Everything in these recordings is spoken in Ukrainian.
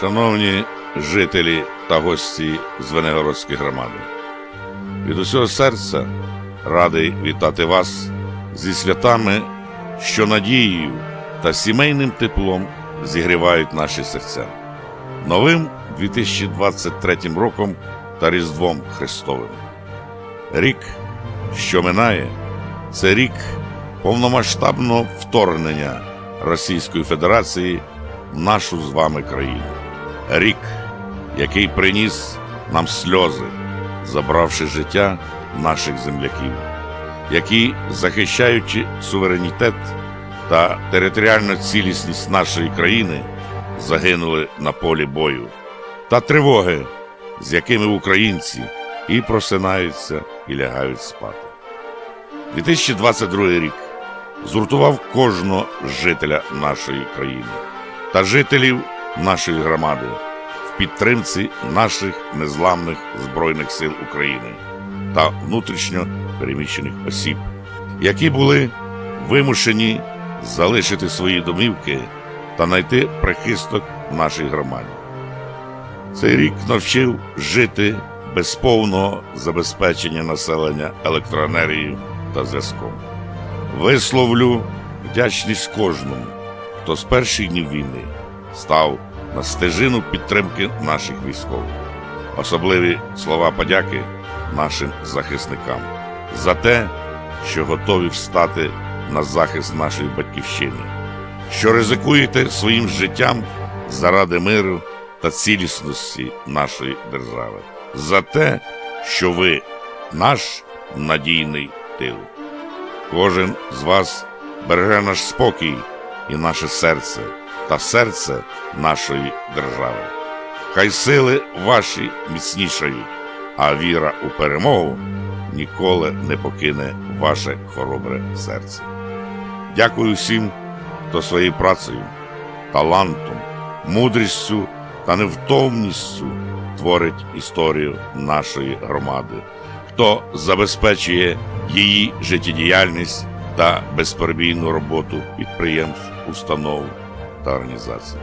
Шановні жителі та гості Звенигородської громади, від усього серця радий вітати вас зі святами, що надією та сімейним теплом зігрівають наші серця. Новим 2023 роком та Різдвом Христовим. Рік, що минає, це рік повномасштабного вторгнення Російської Федерації в нашу з вами країну. Рік, який приніс нам сльози, забравши життя наших земляків, які, захищаючи суверенітет та територіальну цілісність нашої країни, загинули на полі бою, та тривоги, з якими українці і просинаються, і лягають спати. 2022 рік згуртував кожного жителя нашої країни та жителів нашої громади підтримці наших незламних Збройних сил України та внутрішньо переміщених осіб, які були вимушені залишити свої домівки та знайти прихисток в нашій громаді. Цей рік навчив жити без повного забезпечення населення електроенергією та зв'язком. Висловлю вдячність кожному, хто з перших днів війни став на стежину підтримки наших військових. Особливі слова подяки нашим захисникам за те, що готові встати на захист нашої батьківщини, що ризикуєте своїм життям заради миру та цілісності нашої держави, за те, що ви наш надійний тил. Кожен з вас береже наш спокій і наше серце та серце нашої держави. Хай сили ваші міцнішають, а віра у перемогу ніколи не покине ваше хоробре серце. Дякую всім, хто своєю працею, талантом, мудрістю та невтомністю творить історію нашої громади, хто забезпечує її життєдіяльність та безперебійну роботу підприємств, установ та організацій.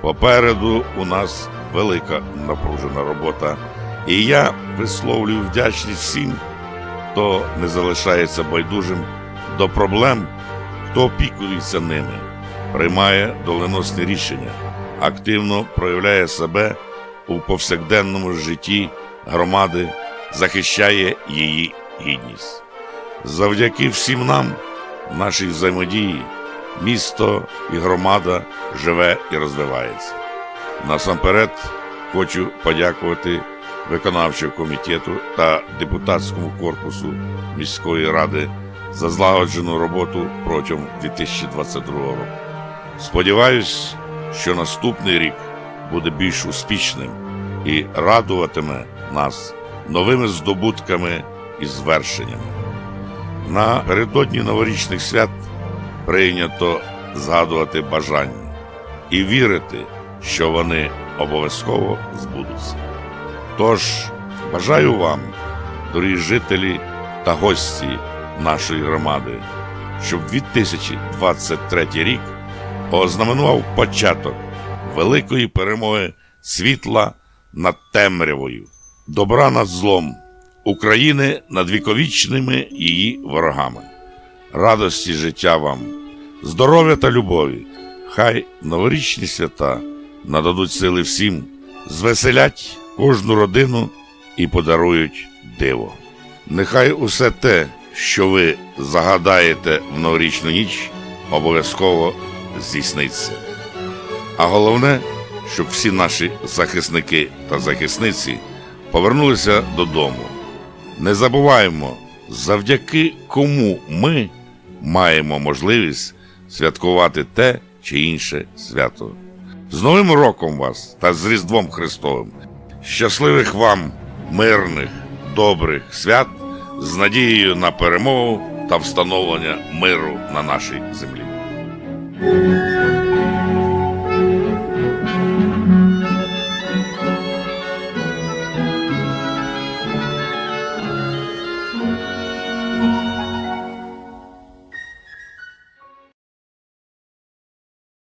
Попереду у нас велика напружена робота, і я висловлюю вдячність всім, хто не залишається байдужим до проблем, хто опікується ними, приймає доленосні рішення, активно проявляє себе у повсякденному житті громади, захищає її гідність. Завдяки всім нам, нашій взаємодії, місто і громада живе і розвивається. Насамперед хочу подякувати виконавчому комітету та депутатському корпусу міської ради за злагоджену роботу протягом 2022 року. Сподіваюсь, що наступний рік буде більш успішним і радуватиме нас новими здобутками і звершеннями. Напередодні новорічних свят прийнято згадувати бажання і вірити, що вони обов'язково збудуться. Тож бажаю вам, дорогі жителі та гості нашої громади, щоб 2023 рік ознаменував початок великої перемоги світла над темрявою, добра над злом, України над віковічними її ворогами. Радості життя вам, здоров'я та любові. Хай новорічні свята нададуть сили всім, звеселять кожну родину і подарують диво. Нехай усе те, що ви загадаєте в новорічну ніч, обов'язково здійсниться. А головне, щоб всі наші захисники та захисниці повернулися додому. Не забуваємо, завдяки кому ми маємо можливість святкувати те чи інше свято. З Новим роком вас та з Різдвом Христовим! Щасливих вам, мирних, добрих свят з надією на перемогу та встановлення миру на нашій землі.